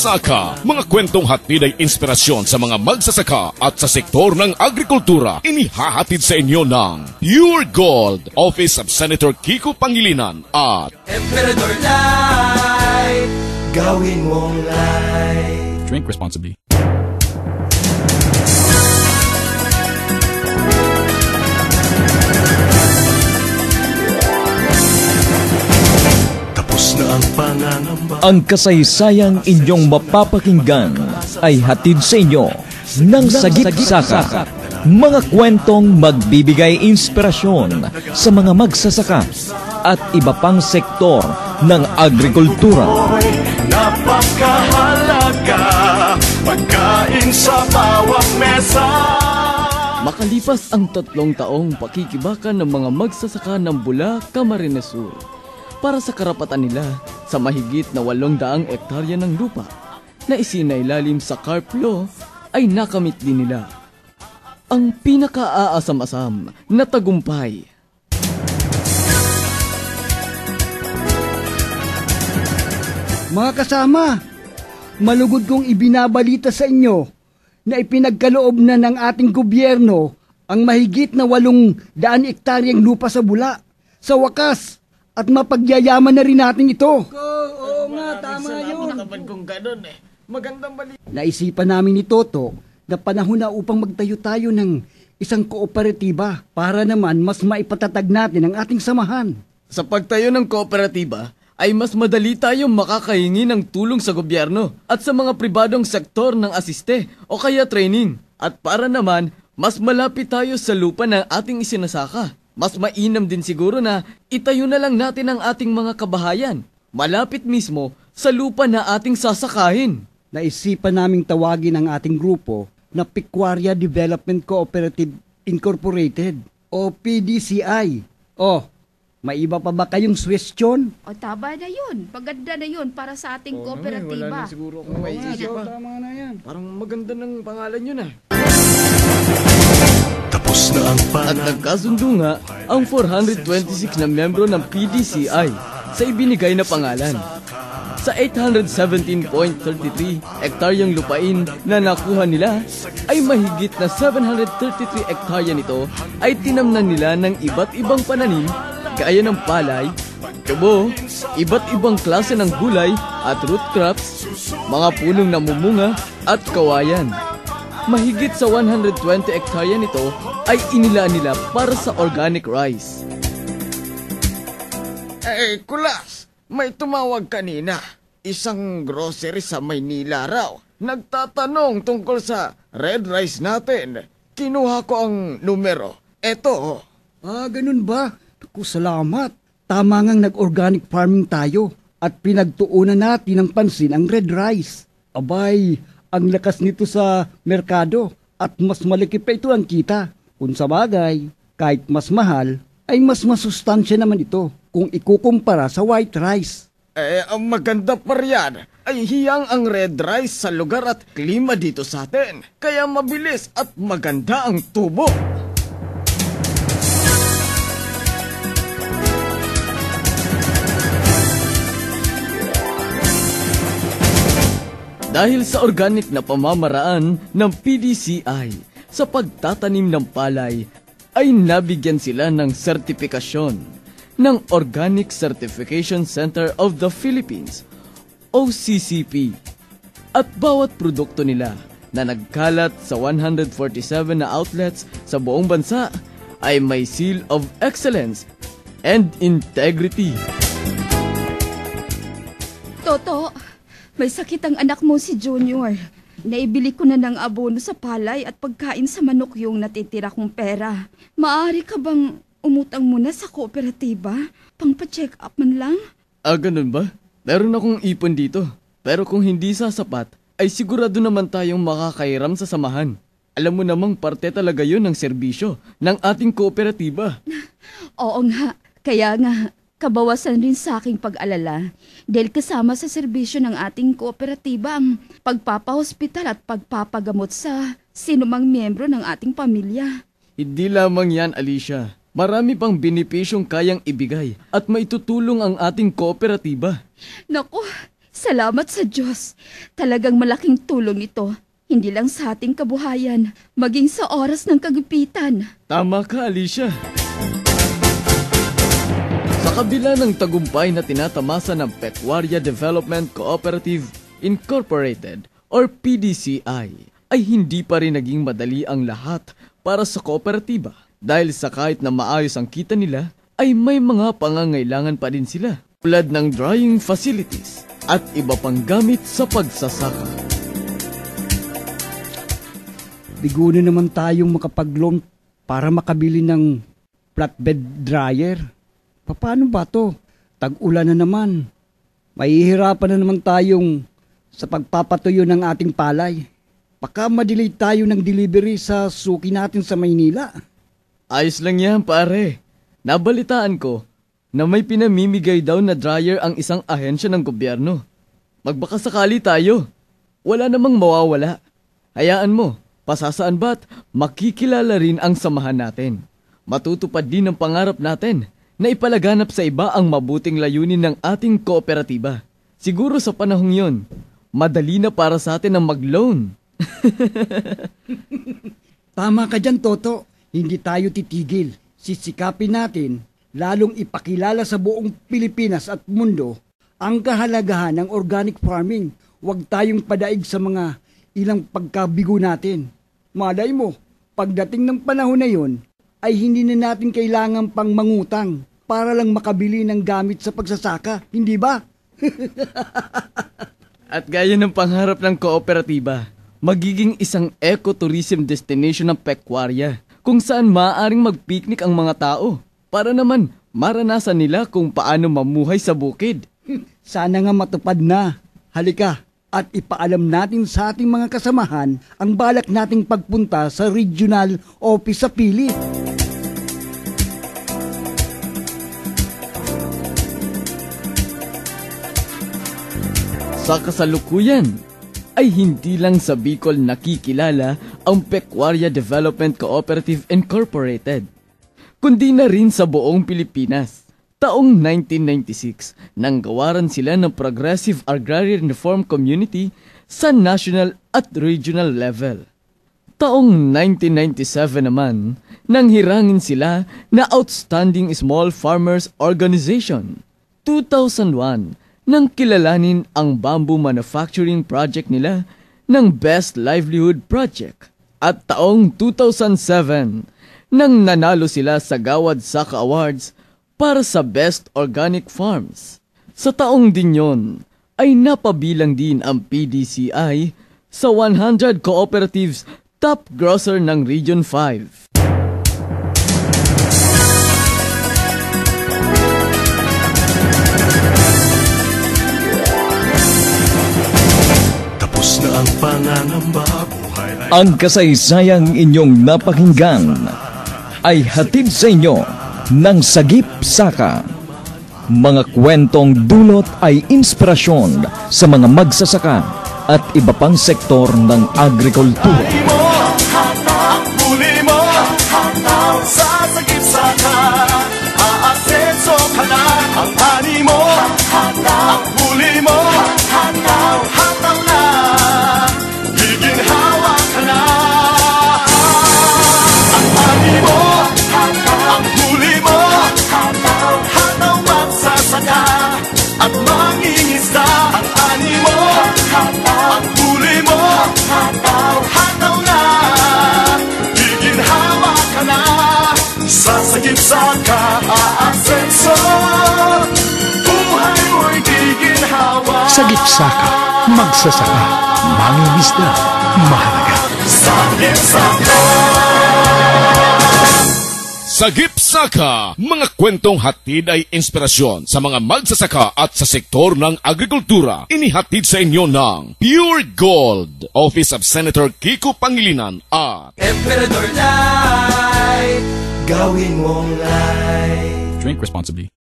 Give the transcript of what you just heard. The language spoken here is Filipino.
Saka, mga kwentong hatid ay inspirasyon sa mga magsasaka at sa sektor ng agrikultura. Inihahatid sa inyo ng Pure Gold, Office of Senator Kiko Pangilinan at Emperador Light Gawin mong light Drink responsibly. Ang kasaysayang inyong mapapakinggan ay hatid sa inyo ng Sagip Saka. Mga kwentong magbibigay inspirasyon sa mga magsasaka at iba pang sektor ng agrikultura. Napakahalaga Pagkain sa bawat mesa Makalipas ang tatlong taong pakikibakan ng mga magsasaka ng Bula, Camarines Sur para sa karapatan nila sa mahigit na walong daang ektarya ng lupa na isinailalim sa CARP Law ay nakamit din nila ang pinakaaasam-asam na tagumpay. Mga kasama, malugod kong ibinabalita sa inyo na ipinagkaloob na ng ating gobyerno ang mahigit na walong daan ektaryang lupa sa bula. Sa wakas, at mapagyayaman na rin natin ito. Oo nga, tama yun. naman kung ganun eh. Magandang bali. Naisipan namin ni Toto na panahon na upang magtayo tayo ng isang kooperatiba para naman mas maipatatag natin ang ating samahan. Sa pagtayo ng kooperatiba, ay mas madali tayong makakahingi ng tulong sa gobyerno at sa mga pribadong sektor ng asiste o kaya training. At para naman, mas malapit tayo sa lupa ng ating isinasaka. Mas mainam din siguro na itayo na lang natin ang ating mga kabahayan. Malapit mismo sa lupa na ating sasakahin. Naisipan naming tawagin ang ating grupo na Pecuaria Development Cooperative Incorporated o PDCI. Oh, may iba pa ba kayong suggestion? O tama na yun. Paganda na yun para sa ating kooperatiba. siguro kung may Tama na yan. Parang maganda ng pangalan yun ah. Tapos na ang At nagkasundo nga ang 426 na membro ng PDCI sa ibinigay na pangalan. Sa 817.33 ektaryang lupain na nakuha nila, ay mahigit na 733 ektarya nito ay tinamnan nila ng iba't ibang pananim gaya ng palay, tubo, iba't ibang klase ng gulay at root crops, mga punong namumunga at kawayan. Mahigit sa 120 ektarya nito ay inilaan nila para sa organic rice. Eh, kulas! May tumawag kanina. Isang grocery sa Maynila raw. Nagtatanong tungkol sa red rice natin. Kinuha ko ang numero. Eto, Ah, ganun ba? Naku, salamat. Tama ngang nag-organic farming tayo at pinagtuunan natin ng pansin ang red rice. Abay, ang lakas nito sa merkado at mas malaki pa ito ang kita. Kung sa bagay, kahit mas mahal, ay mas masustansya naman ito kung ikukumpara sa white rice. eh, ang maganda pa riyan ay hiyang ang red rice sa lugar at klima dito sa atin. Kaya mabilis at maganda ang tubo. Dahil sa organic na pamamaraan ng PDCI sa pagtatanim ng palay, ay nabigyan sila ng sertifikasyon ng Organic Certification Center of the Philippines, OCCP. At bawat produkto nila na nagkalat sa 147 na outlets sa buong bansa ay may seal of excellence and integrity. Toto, may sakit ang anak mo si Junior. Naibili ko na ng abono sa palay at pagkain sa manok yung natitira kong pera. Maari ka bang umutang muna sa kooperatiba? Pang pa-check up man lang? Ah, ganun ba? Meron akong ipon dito. Pero kung hindi sasapat, ay sigurado naman tayong makakairam sa samahan. Alam mo namang parte talaga yun ng serbisyo ng ating kooperatiba. Oo nga. Kaya nga, kabawasan rin sa aking pag-alala dahil kasama sa serbisyo ng ating kooperatiba ang pagpapahospital at pagpapagamot sa sinumang miyembro ng ating pamilya. Hindi lamang yan, Alicia. Marami pang benepisyong kayang ibigay at maitutulong ang ating kooperatiba. Naku, Salamat sa Diyos. Talagang malaking tulong ito. Hindi lang sa ating kabuhayan, maging sa oras ng kagipitan. Tama ka, Alicia. Sa kabila ng tagumpay na tinatamasa ng Pecuaria Development Cooperative Incorporated or PDCI, ay hindi pa rin naging madali ang lahat para sa kooperatiba. Dahil sa kahit na maayos ang kita nila, ay may mga pangangailangan pa din sila. Tulad ng drying facilities at iba pang gamit sa pagsasaka. Bigo na naman tayong makapag-loan para makabili ng flatbed dryer. Paano ba to? Tag-ulan na naman. Mahihirapan na naman tayong sa pagpapatuyo ng ating palay. Baka madelay tayo ng delivery sa suki natin sa Maynila. Ayos lang yan, pare. Nabalitaan ko na may pinamimigay daw na dryer ang isang ahensya ng gobyerno. Magbaka sakali tayo. Wala namang mawawala. Hayaan mo, pasasaan ba't makikilala rin ang samahan natin. Matutupad din ang pangarap natin na ipalaganap sa iba ang mabuting layunin ng ating kooperatiba. Siguro sa panahong yon, madali na para sa atin ang mag-loan. Tama ka dyan, Toto. Hindi tayo titigil. Sisikapin natin, lalong ipakilala sa buong Pilipinas at mundo ang kahalagahan ng organic farming. Huwag tayong padaig sa mga ilang pagkabigo natin. Malay mo, pagdating ng panahon na yon, ay hindi na natin kailangan pang mangutang para lang makabili ng gamit sa pagsasaka, hindi ba? At gaya ng pangarap ng kooperatiba, magiging isang ecotourism destination ng Pecuaria kung saan maaaring mag-picnic ang mga tao para naman maranasan nila kung paano mamuhay sa bukid. Sana nga matupad na. Halika at ipaalam natin sa ating mga kasamahan ang balak nating pagpunta sa regional office sa Pili. Sa kasalukuyan, ay hindi lang sa Bicol nakikilala ang Pecuaria Development Cooperative Incorporated, kundi na rin sa buong Pilipinas. Taong 1996, nang gawaran sila ng Progressive Agrarian Reform Community sa national at regional level. Taong 1997 naman, nang hirangin sila na Outstanding Small Farmers Organization. 2001, nang kilalanin ang bamboo manufacturing project nila ng Best Livelihood Project. At taong 2007, nang nanalo sila sa Gawad Saka Awards para sa Best Organic Farms. Sa taong din yon, ay napabilang din ang PDCI sa 100 cooperatives top grocer ng Region 5. Ang kasaysayang inyong napakinggan ay hatid sa inyo ng Sagip Saka. Mga kwentong dulot ay inspirasyon sa mga magsasaka at iba pang sektor ng agrikultura. Sa gipsaka, magsasaka, mangingisda, mahalaga. Sagip saka Sagip Saka, mga kwentong hatid ay inspirasyon sa mga magsasaka at sa sektor ng agrikultura. Inihatid sa inyo ng Pure Gold, Office of Senator Kiko Pangilinan at Emperador Light Gawin mong light Drink responsibly.